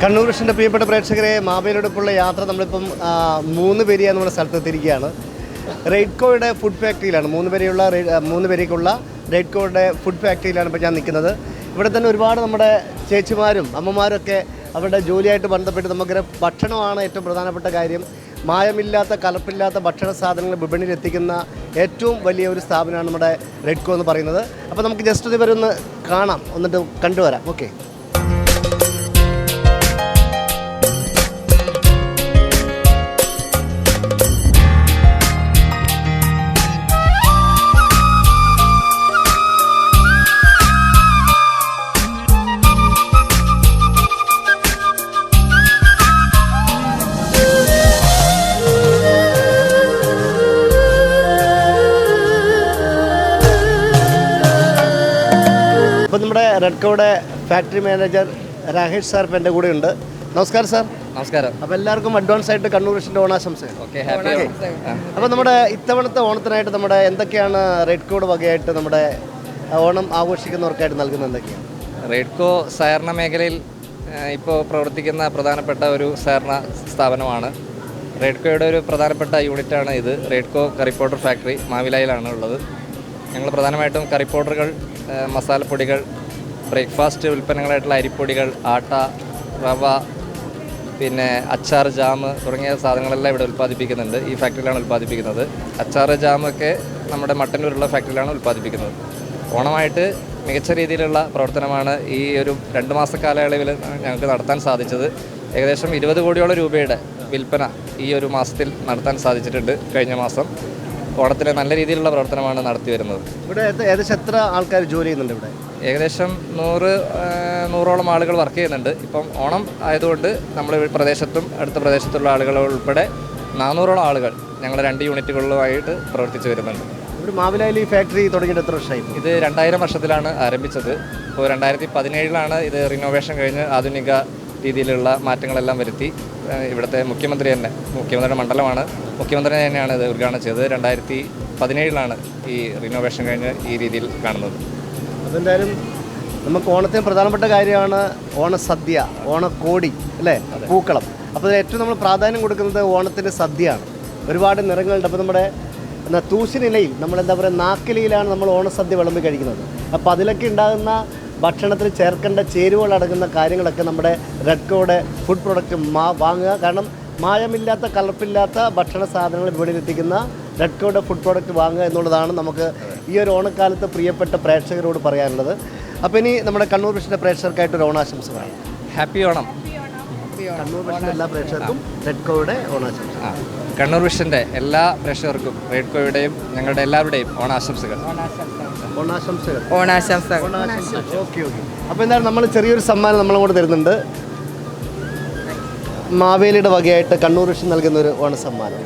കണ്ണൂർ കൃഷ്ണന്റെ പ്രിയപ്പെട്ട പ്രേക്ഷകരെ മാവേലിയോടൊപ്പമുള്ള യാത്ര നമ്മളിപ്പം മൂന്ന് പേരിയ നമ്മുടെ സ്ഥലത്തെത്തിയിരിക്കുകയാണ്. റെയ്ഡ്കോയുടെ ഫുഡ് ഫാക്ടറിയിലാണ് മൂന്ന് പേരെയുള്ള മൂന്ന് പേരേക്കുള്ള റെയ്ഡ്കോയുടെ ഫുഡ് ഫാക്ടറിയിലാണ് ഇപ്പോൾ ഞാൻ നിൽക്കുന്നത്. ഇവിടെ തന്നെ ഒരുപാട് നമ്മുടെ ചേച്ചിമാരും അമ്മമാരും ഒക്കെ അവരുടെ ജോലിയായിട്ട് ബന്ധപ്പെട്ട് നമുക്കൊരു ഭക്ഷണമാണ് ഏറ്റവും പ്രധാനപ്പെട്ട കാര്യം. മായമില്ലാത്ത കലപ്പില്ലാത്ത ഭക്ഷണ സാധനങ്ങൾ വിപണിയിൽ എത്തിക്കുന്ന ഏറ്റവും വലിയ ഒരു സ്ഥാപനമാണ് നമ്മുടെ റെഡ്കോ എന്ന് പറയുന്നത്. അപ്പോൾ നമുക്ക് ജസ്റ്റ് ഇതുവരെ ഒന്ന് കാണാം. എന്നിട്ട് കണ്ടുവരാം. ഓക്കെ റെഡ്കോയുടെ ഫാക്ടറി മാനേജർ രാകേഷ് സാർ എന്റെ കൂടെ ഉണ്ട് നമസ്കാരം സാർ നമസ്കാരം. അപ്പോൾ എല്ലാവർക്കും അഡ്വാൻസ് ആയിട്ട് കണ്ണൂർ കൃഷിന്റെ ഓണാശംസകൾ. ഓക്കെ ഹാപ്പി അപ്പോൾ നമ്മുടെ ഇത്തവണത്തെ ഓണത്തിനായിട്ട് നമ്മുടെ എന്തൊക്കെയാണ് റെഡ്കോയുടെ വകയായിട്ട് നമ്മുടെ ഓണം ആഘോഷിക്കുന്നവർക്കായിട്ട് നൽകുന്നത് എന്തൊക്കെയാണ്? റെഡ്കോ സഹകരണ മേഖലയിൽ ഇപ്പോൾ പ്രവർത്തിക്കുന്ന പ്രധാനപ്പെട്ട ഒരു സഹകരണ സ്ഥാപനമാണ്. റെഡ്കോയുടെ ഒരു പ്രധാനപ്പെട്ട യൂണിറ്റാണ് ഇത്. റെഡ്കോ കറി പൗഡർ ഫാക്ടറി മാവിലായിലാണ് ഉള്ളത്. ഞങ്ങൾ പ്രധാനമായിട്ടും കറി പൗഡറുകൾ മസാലപ്പൊടികൾ ബ്രേക്ക്ഫാസ്റ്റ് ഉൽപ്പന്നങ്ങളായിട്ടുള്ള അരിപ്പൊടികൾ ആട്ട റവ പിന്നെ അച്ചാർ ജാം തുടങ്ങിയ സാധനങ്ങളെല്ലാം ഇവിടെ ഉൽപ്പാദിപ്പിക്കുന്നുണ്ട്. ഈ ഫാക്ടറിയിലാണ് ഉൽപ്പാദിപ്പിക്കുന്നത്. അച്ചാർ ജാമൊക്കെ നമ്മുടെ മട്ടന്നൂരുള്ള ഫാക്ടറിയിലാണ് ഉൽപ്പാദിപ്പിക്കുന്നത്. ഓണമായിട്ട് മികച്ച രീതിയിലുള്ള പ്രവർത്തനമാണ് ഈ ഒരു രണ്ട് മാസ കാലയളവിൽ ഞങ്ങൾക്ക് നടത്താൻ സാധിച്ചത്. ഏകദേശം ഇരുപത് കോടിയോളം രൂപയുടെ വിൽപ്പന ഈ ഒരു മാസത്തിൽ നടത്താൻ സാധിച്ചിട്ടുണ്ട് കഴിഞ്ഞ മാസം. ഓണത്തിന് നല്ല രീതിയിലുള്ള പ്രവർത്തനമാണ് നടത്തി വരുന്നത്. ഇവിടെ ഏകദേശം എത്ര ആൾക്കാർ ജോലി ചെയ്യുന്നുണ്ട് ഇവിടെ? ഏകദേശം നൂറ് നൂറോളം ആളുകൾ വർക്ക് ചെയ്യുന്നുണ്ട്. ഇപ്പം ഓണം ആയതുകൊണ്ട് നമ്മൾ പ്രദേശത്തും അടുത്ത പ്രദേശത്തുള്ള ആളുകൾ ഉൾപ്പെടെ നാനൂറോളം ആളുകൾ ഞങ്ങൾ രണ്ട് യൂണിറ്റുകളിലുമായിട്ട് പ്രവർത്തിച്ചു വരുന്നുണ്ട്. ഒരു മാവിലായിൽ ഫാക്ടറി തുടങ്ങിയിട്ട് എത്ര വർഷമായി? ഇത് രണ്ടായിരം വർഷത്തിലാണ് ആരംഭിച്ചത്. ഇപ്പോൾ രണ്ടായിരത്തി പതിനേഴിലാണ് ഇത് റിനോവേഷൻ കഴിഞ്ഞ് ആധുനിക രീതിയിലുള്ള മാറ്റങ്ങളെല്ലാം വരുത്തി ഇവിടുത്തെ മുഖ്യമന്ത്രി തന്നെ മുഖ്യമന്ത്രിയുടെ മണ്ഡലമാണ്. മുഖ്യമന്ത്രി തന്നെയാണ് ഇത് ഉദ്ഘാടനം ചെയ്തത്. രണ്ടായിരത്തി പതിനേഴിലാണ് ഈ റിനോവേഷൻ കഴിഞ്ഞ് ഈ രീതിയിൽ കാണുന്നത്. അതെന്തായാലും നമുക്ക് ഓണത്തിന് പ്രധാനപ്പെട്ട കാര്യമാണ് ഓണസദ്യ ഓണക്കോടി അല്ലേ? പൂക്കളം. അപ്പോൾ ഏറ്റവും നമ്മൾ പ്രാധാന്യം കൊടുക്കുന്നത് ഓണത്തിന് സദ്യയാണ്. ഒരുപാട് നിറങ്ങളുണ്ട്. അപ്പോൾ നമ്മുടെ എന്നാൽ തൂശിനിലയിൽ നമ്മൾ എന്താ പറയുക നാക്കിലയിലാണ് നമ്മൾ ഓണസദ്യ വിളമ്പി കഴിക്കുന്നത്. അപ്പോൾ അതിലൊക്കെ ഉണ്ടാകുന്ന ഭക്ഷണത്തിൽ ചേർക്കേണ്ട ചേരുവകൾ അടങ്ങുന്ന കാര്യങ്ങളൊക്കെ നമ്മുടെ റെഡ്കോയുടെ ഫുഡ് പ്രൊഡക്റ്റ് മാ വാങ്ങുക. കാരണം മായമില്ലാത്ത കലർപ്പില്ലാത്ത ഭക്ഷണ സാധനങ്ങൾ വിപണിയിൽ എത്തിക്കുന്ന റെഡ്കോയുടെ ഫുഡ് പ്രോഡക്റ്റ് വാങ്ങുക എന്നുള്ളതാണ് നമുക്ക് ഈ ഒരു ഓണക്കാലത്ത് പ്രിയപ്പെട്ട പ്രേക്ഷകരോട് പറയാനുള്ളത്. അപ്പോൾ ഇനി നമ്മുടെ കണ്ണൂർ വിഷന്റെ പ്രേക്ഷകർക്കായിട്ട് ഒരു ഓണാശംസകളാണ് ഹാപ്പി ഓണം. കണ്ണൂർ വിഷന്റെ എല്ലാ പ്രേക്ഷകർക്കും റെഡ് ഓണാശംസ കണ്ണൂർ വിഷന്റെ എല്ലാ പ്രേക്ഷകർക്കും റേഡ്കോയുടെയും ഞങ്ങളുടെ എല്ലാവരുടെയും ഓണാശംസകൾ. ഓണാശംസകൾ. ഓണാശംസകൾ. Okay okay. അപ്പോൾ എന്തായാലും നമ്മൾ ചെറിയൊരു സമ്മാനം നമ്മളങ്ങോട്ട് തരുന്നുണ്ട്. മാവേലിയുടെ വകയായിട്ട് കണ്ണൂർ വിഷൻ നൽകുന്ന ഒരു ഓണസമ്മാനം.